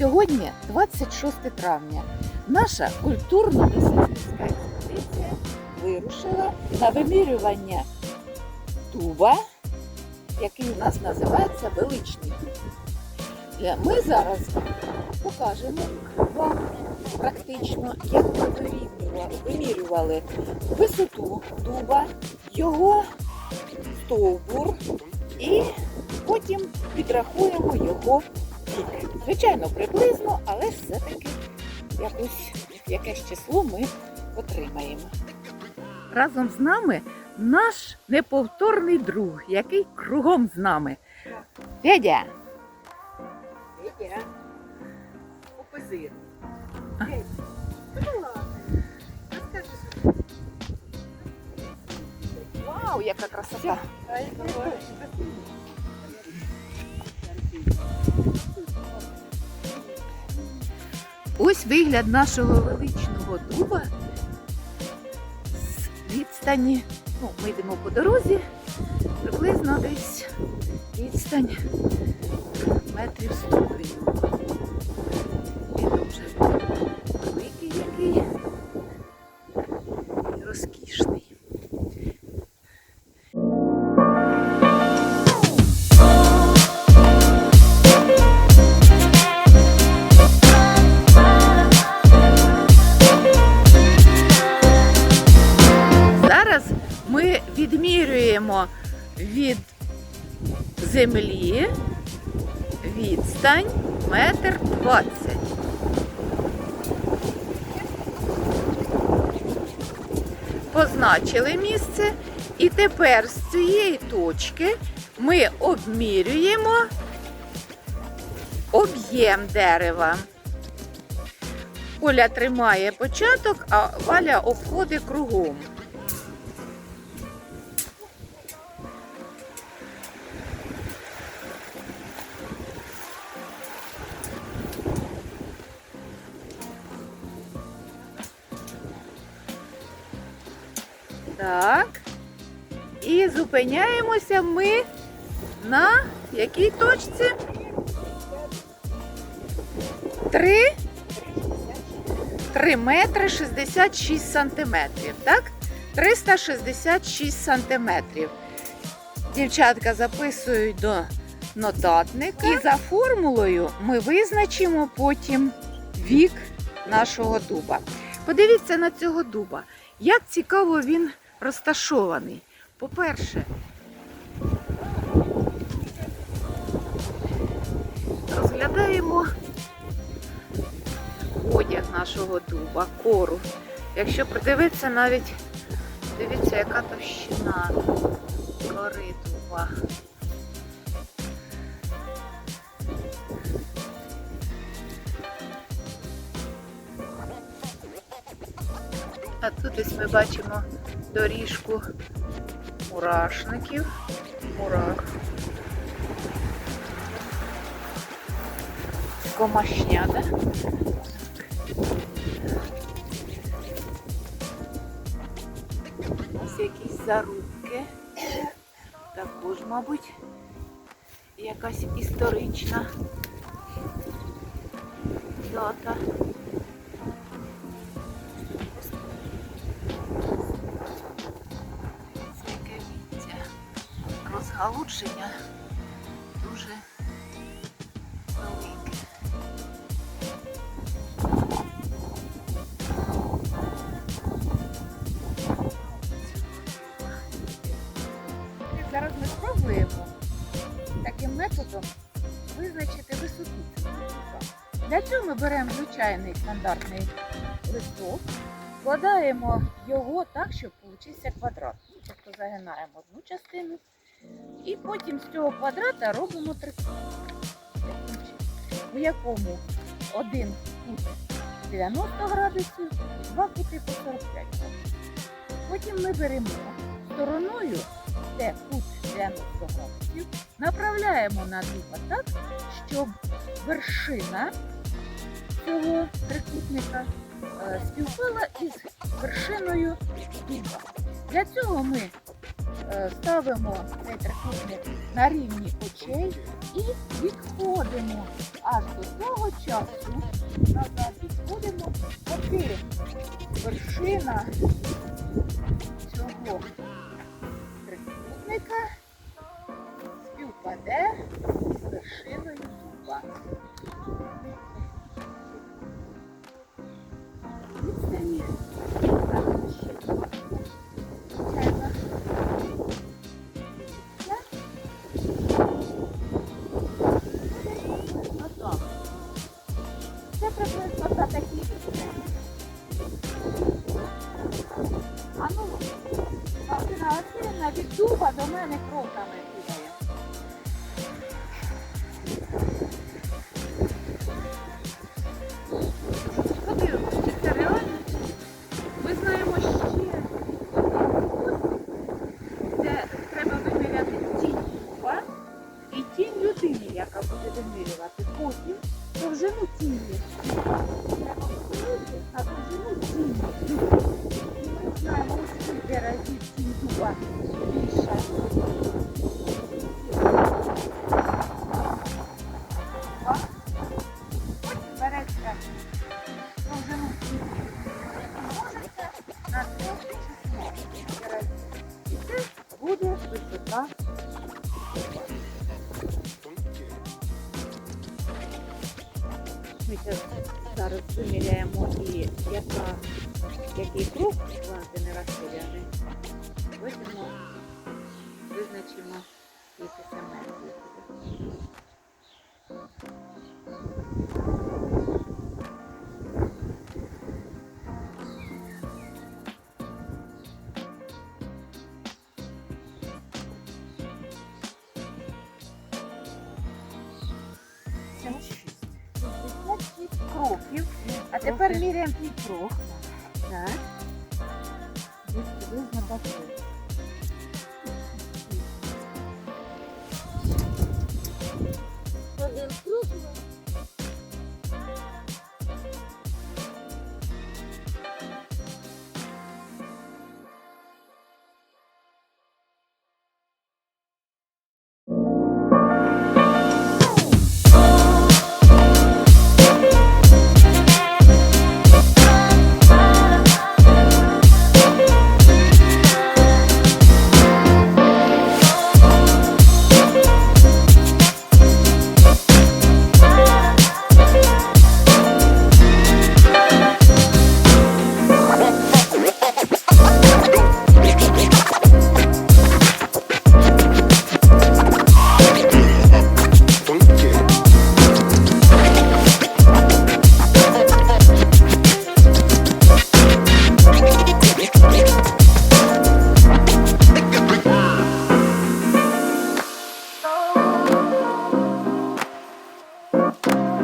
Сьогодні 26 травня. Наша культурно-дослідницька експедиція вирушила на вимірювання дуба, який у нас називається величний. Е, Ми зараз покажемо вам практично, як ми вимірювали, висоту дуба, його стовбур і потім підрахуємо його. Звичайно, приблизно, але ж все-таки якось якесь число ми отримаємо. Разом з нами наш неповторний друг, який кругом з нами. Ладно. Расскажи, что вау, яка красота! Ось вигляд нашого величного дуба з відстані. Ну, ми йдемо по дорозі, приблизно десь відстань метрів 100 від землі відстань метр двадцять. Позначили місце, і тепер з цієї точки ми обмірюємо об'єм дерева. Оля тримає початок, а Валя обходить кругом. Так. І зупиняємося ми на якій точці? Три. 3 метри 66 сантиметрів, так? 366 сантиметрів. Дівчатка записують до нотатника. І за формулою ми визначимо потім вік нашого дуба. Подивіться на цього дуба. Як цікаво він розташований. По-перше, розглядаємо одяг нашого дуба, кору. Якщо придивитися навіть, дивіться, яка товщина кори дуба. А тут ось ми бачимо доріжку мурашників. Мурах. Комашня, да? Ось якісь зарубки. Також, мабуть, якась історична дата. Розгалудження дуже велике. Зараз ми спробуємо таким методом визначити висоту цього. Для цього ми беремо звичайний стандартний листок, складаємо його так, щоб вийшов квадрат. Ну, Тобто загинаємо одну частину і потім з цього квадрата робимо трикутник. У якому один кут 90 градусів, два кути по 45 градусів. Потім ми беремо стороною де кут 90 градусів, направляємо на дуба так, щоб вершина цього трикутника е, співпала із вершиною дуба. Для цього ми ставимо цей трикутник на рівні очей і відходимо аж до того часу, назад відходимо, поки вершина цього трикутника співпаде з вершиною дуба. Васильівна до мене кроками зараз і яка, який круг Валентини Васильівни. Потім ми визначимо, скільки це кроків. А тепер міряємо пів крок. Так. Десь приблизно такий. Música